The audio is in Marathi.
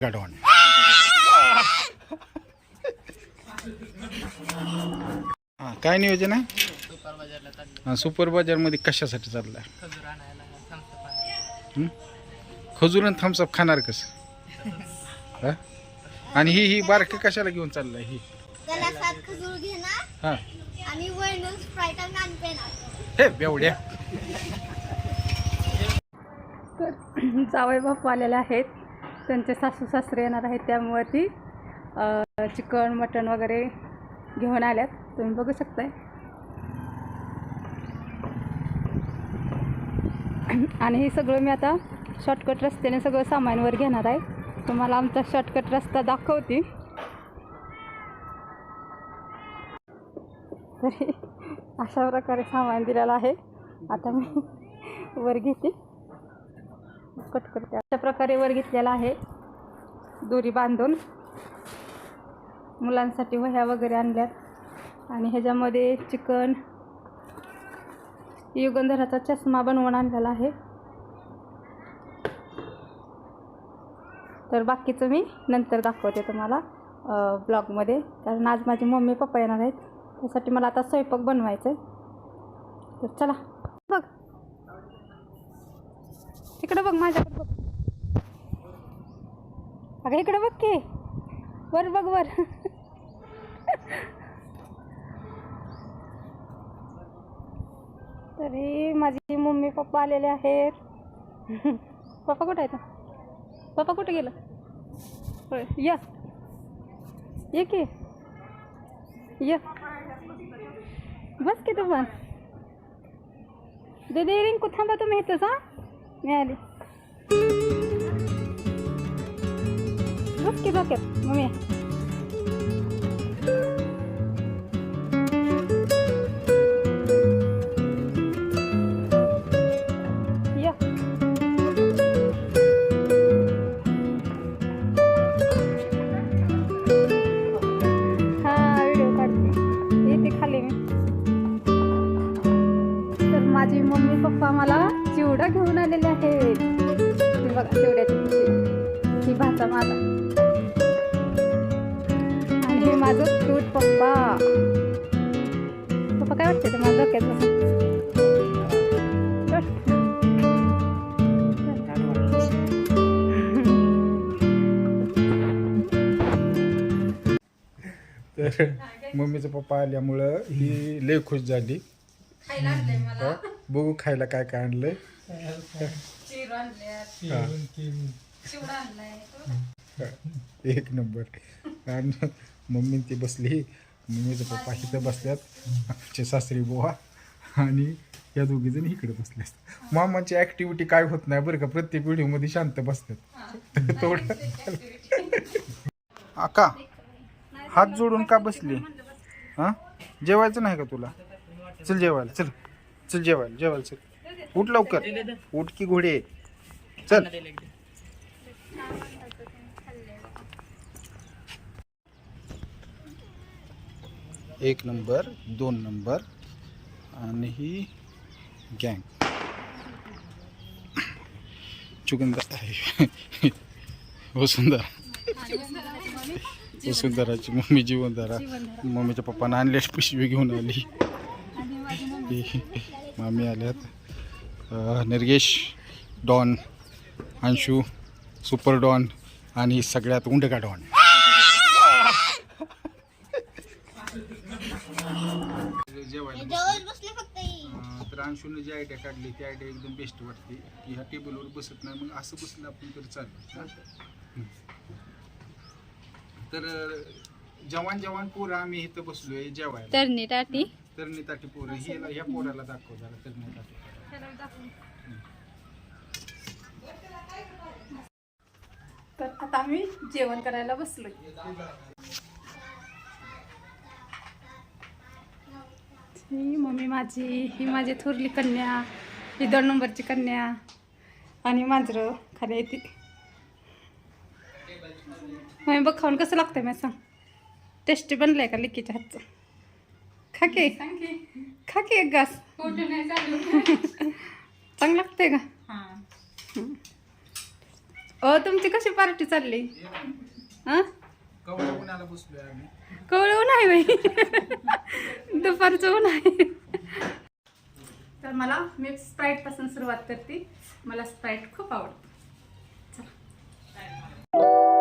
गाढवान हा काय नियोजन आहे? सुपर बाजारला चाललो हा, सुपर बाजारमध्ये कशासाठी चाललाय? खजूर आणायला थम्सअप आणायला हं? खजूर आणि थम्सअप खाणार कसं? हा? आणि ही ही बारक कशाला घेऊन चाललाय ही? हा. हे बेवड्या. जावई बापू आलेले आहेत. त्यांचे सासू सासरे येणार आहेत त्यामुळे ती चिकन मटण वगैरे घेऊन आल्यात. तुम्ही बघू शकताय. आणि हे सगळं मी आता शॉर्टकट रस्त्याने सगळं सामानवर घेणार आहे. तुम्हाला आमचा शॉर्टकट रस्ता दाखवते. तरी अशा प्रकारे सामान दिलेलं आहे. आता मी वर घेते. कट करते. अशा प्रकारे वर घेतलेला आहे. दोरी बांधून. मुलांसाठी वह्या वगैरे आणल्यात. आणि ह्याच्यामध्ये चिकन युगंधराचा चष्मा बनवून आणलेला आहे. तर बाकीचं मी नंतर दाखवते तुम्हाला ब्लॉगमध्ये. कारण आज माझी मम्मी पप्पा येणार आहेत. त्यासाठी मला आता स्वयंपाक बनवायचं आहे तर चला. बघ. इकडं बघ माझ्याकडे बघ. अगं इकडं बघ की. वर बघ वर. तरी माझी मम्मी पप्पा आलेले आहेत. पप्पा कुठं आहेत? पप्पा कुठे गेलं? होय या. ये की. ये. बस की तू पण. दीदी रिंकू थांबा तुम्ही इथंच हां? मिळाली आली बस डोक्यात मम्मी खाली मी. तर माझी मम्मी पप्पा मला घेऊन आलेले आहेत. हे बघा चिवड्याची पिशवी ही भाचा माझा. आणि हे माझं क्यूट पप्पा. पप्पा काय वाटते ते माझ्या डोक्यात? तर मम्मीचं पप्पा आल्यामुळं ही लय खुश झाली? बघू खायला काय काय आणलंय. हा. एक नंबर. आणि मम्मी ती बसली. मम्मीचं पप्पा इथं बसल्यात. आमचे सासरी बुवा. आणि या दोघी जण इकडे असतात मामाची ऍक्टिव्हिटी काय होत नाही बरं का? प्रत्येक व्हिडिओ शांत बसतात. थोडं आका हात जोडून का बसली? हा? जेवायचं नाही का तुला? चल जेवायला चल. चल जेवायला जेवायला चल. उठ लवकर. उठ की घोडे. चल. एक नंबर दोन नंबर आणि ही गँग चुकंदर आहे. वसुंधरा वसुंधराची मम्मी जीवनधारा मम्मीच्या पप्पानं आणली पिशवी घेऊन आली. ही मामी आल्यात. Nirgesh don Anshu super don आणि सगळ्यात उंडका डॉन. ही. तर अंशूने जी आयडिया काढली ती आयडिया एकदम बेस्ट वाटते की ह्या टेबलवर बसत नाही मग असं बसलं आपण तरी चालेल. हा? तर. अं, जवान जवान पोरं आम्ही इथं बसलोय जेवायला. तरणी टाटी तरणी ताटी पोरं हिला ह्या पोराला दाखव जरा तरणी ताटी. तर आता आम्ही जेवण करायला बसलो ही मम्मी माझी ही माझी थोरली कन्या ही दोन नंबरची कन्या आणि मांजरं. खाली येते मम्मी बघ खाऊन कसं लागतंय मी सांग. टेस्टी बनलंय का लिकीच्या हातचं? खा की. खा की एक घास. चांगलं लागतंय का? अ तुमची कशी पार्टी चालली? कवळ ऊन आहे बाई. दुपारच ऊन आहे. तर मला मी स्प्राईटपासून सुरुवात करते. मला स्प्राईट खूप आवडत. चला.